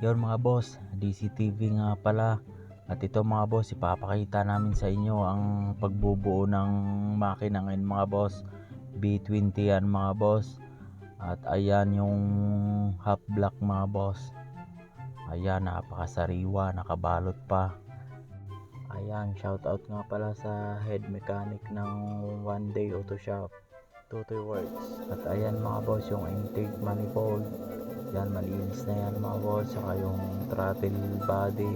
Yon mga boss, DCTV nga pala. At ito mga boss, ipapakita namin sa inyo ang pagbubuo ng makina ngayon mga boss. B20 yan mga boss. At ayan yung half block mga boss. Ayan, napakasariwa, nakabalot pa. Ayan, shoutout nga pala sa head mechanic ng One Day Auto Shop. Tutoy Works. At ayan mga boss, yung intake manifold. Yan, malinis na yan mga boss. Saka yung throttle body.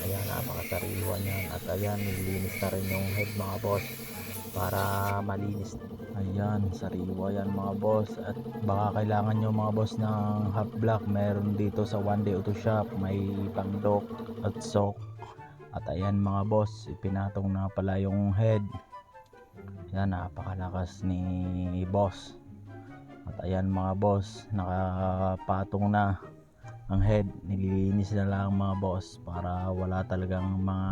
Ayan, napakasariwa niyan. At ayan, nilinis na rin yung head mga boss. Para malinis. Ayan, sariwa yan mga boss. At baka kailangan nyo mga boss ng half block. Meron dito sa One Day Auto Shop. May pangdok at sok. At ayan mga boss, ipinatong na pala yung head. Yan, napakalakas ni boss. Ayan mga boss, nakapatong na ang head. Nililinis na lang mga boss para wala talagang mga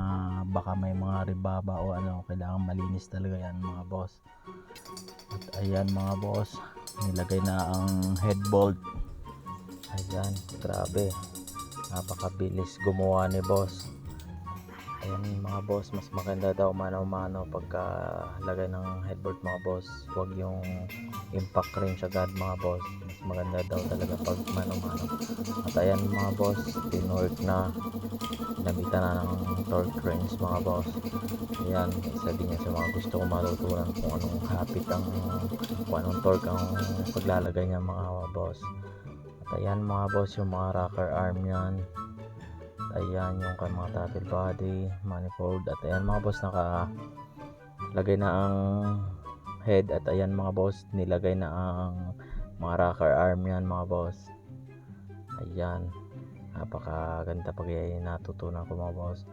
baka may mga ribaba o ano, kailangan malinis talaga yan mga boss. At ayan mga boss, nilagay na ang head bolt. Ayan, grabe. Napakabilis gumawa ni boss. Ayan mga boss, mas maganda daw mano-mano pagka lagay ng headboard mga boss. Huwag yung impact wrench agad mga boss. Mas maganda daw talaga pag mano-mano. At ayan mga boss, tinwork na. Namitan na ng torque wrench mga boss. Ayan, isa din yan sa mga gusto ko matutunan kung anong hapit ang kung anong torque ang paglalagay niya mga boss. At ayan mga boss, yung mga rocker arm yan ayan yung kan mga throttle body manifold at ayan mga boss naka lagay na ang head. At ayan mga boss nilagay na ang mga rocker arm yan mga boss. Ayan napakaganda pag natutunan ko mga boss.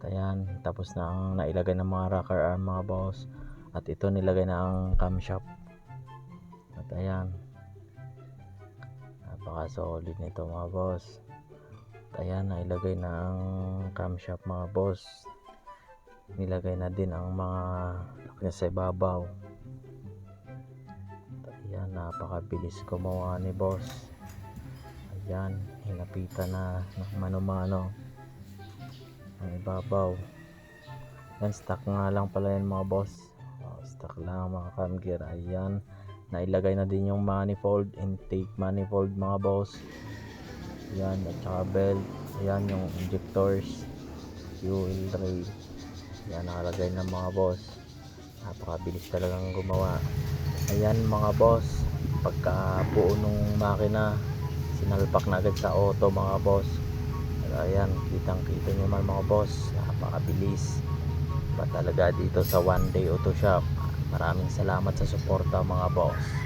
At ayan tapos na ang nailagay ng mga rocker arm mga boss. At ito nilagay na ang camshaft at ayan napaka solid nito mga boss ayan nailagay na ang camshaft mga boss. Nilagay na din ang mga lock niya sa ibabaw. Ayan napakabilis gumawa ni boss. Ayan hinapitan na ng mano-mano ang ibabaw. Yan stock nga lang pala yan mga boss. Oh, stock lang mga cam gear. Ayan nailagay na din yung manifold intake manifold mga boss yan at saka belt. Yan yung injectors. Fuel tray. Yan nakalagay ng mga boss. Napakabilis talagang gumawa. Ayan mga boss. Pagka buo nung makina sinalpak na agad sa auto mga boss. Ayan kitang kita nyo man mga boss. Napakabilis. Pa talaga dito sa one day auto shop. Maraming salamat sa suporta mga boss